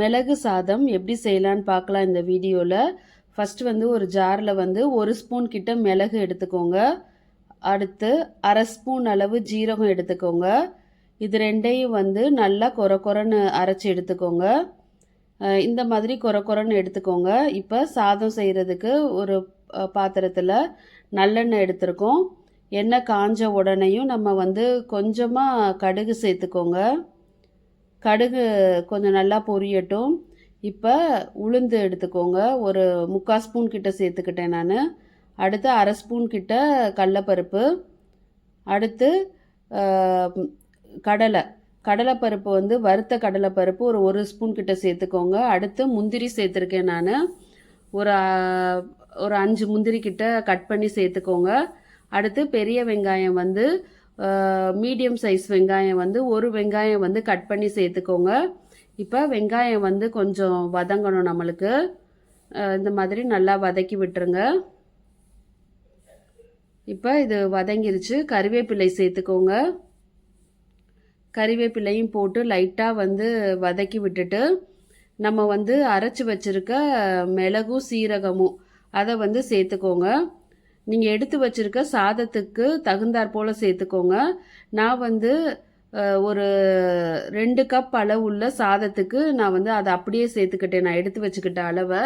மிளகு சாதம் எப்படி செய்யலான்னு பார்க்கலாம் இந்த வீடியோவில் ஃபஸ்ட்டு வந்து ஒரு ஜாரில் வந்து ஒரு ஸ்பூன் கிட்ட மிளகு எடுத்துக்கோங்க. அடுத்து அரை ஸ்பூன் அளவு ஜீரகம் எடுத்துக்கோங்க. இது ரெண்டையும் வந்து நல்லா கொர கொரன்னு அரைச்சி எடுத்துக்கோங்க. இந்த மாதிரி கொர கொரன்னு எடுத்துக்கோங்க. இப்போ சாதம் செய்கிறதுக்கு ஒரு பாத்திரத்தில் நல்லெண்ணெய் எடுத்திருக்கோம். எண்ணெய் காஞ்ச உடனேயும் நம்ம வந்து கொஞ்சமாக கடுகு சேர்த்துக்கோங்க. கடுகு கொஞ்சம் நல்லா பொரியட்டும். இப்போ உளுந்து எடுத்துக்கோங்க. ஒரு முக்கால் ஸ்பூன் கிட்ட சேர்த்துக்கிட்டேன் நான். அடுத்து அரை ஸ்பூன் கிட்ட கடலப்பருப்பு. அடுத்து கடலை. கடலைப்பருப்பு வந்து வறுத்த கடலைப்பருப்பு ஒரு ஒரு ஸ்பூன் கிட்ட சேர்த்துக்கோங்க. அடுத்து முந்திரி சேர்த்துருக்கேன் நான். ஒரு ஒரு அஞ்சு முந்திரி கிட்ட கட் பண்ணி சேர்த்துக்கோங்க. அடுத்து பெரிய வெங்காயம் வந்து மீடியம் சைஸ் வெங்காயம் வந்து ஒரு வெங்காயம் வந்து கட் பண்ணி சேர்த்துக்கோங்க. இப்போ வெங்காயம் வந்து கொஞ்சம் வதங்கணும் நம்மளுக்கு. இந்த மாதிரி நல்லா வதக்கி விட்டுருங்க. இப்போ இது வதங்கிருச்சு. கறிவேப்பிலை சேர்த்துக்கோங்க. கறிவேப்பிலையும் போட்டு லைட்டாக வந்து வதக்கி விட்டுட்டு நம்ம வந்து அரைச்சி வச்சிருக்க மிளகும் சீரகமும் அதை வந்து சேர்த்துக்கோங்க. நீங்கள் எடுத்து வச்சிருக்க சாதத்துக்கு தகுந்தாற் போல் சேர்த்துக்கோங்க. நான் வந்து ஒரு ரெண்டு கப் அளவு உள்ள சாதத்துக்கு நான் வந்து அதை அப்படியே சேர்த்துக்கிட்டேன். நான் எடுத்து வச்சுக்கிட்ட அளவை.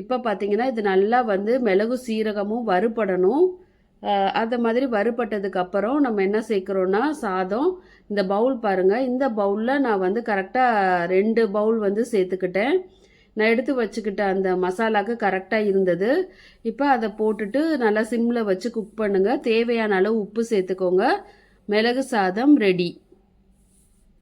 இப்போ பார்த்தீங்கன்னா இது நல்லா வந்து மிளகு சீரகமும் வறுபடணும். அதை அந்த மாதிரி வறுபட்டதுக்கப்புறம் நம்ம என்ன சேர்க்குறோன்னா சாதம். இந்த பவுல் பாருங்கள் இந்த பவுலில் நான் வந்து கரெக்டாக ரெண்டு பவுல் வந்து சேர்த்துக்கிட்டேன். நான் எடுத்து வச்சுக்கிட்ட அந்த மசாலாக்கு கரெக்டாக இருந்தது. இப்போ அதை போட்டுட்டு நல்லா சிம்மில் வச்சு குக் பண்ணுங்கள் தேவையான அளவு உப்பு சேர்த்துக்கோங்க. மிளகு சாதம் ரெடி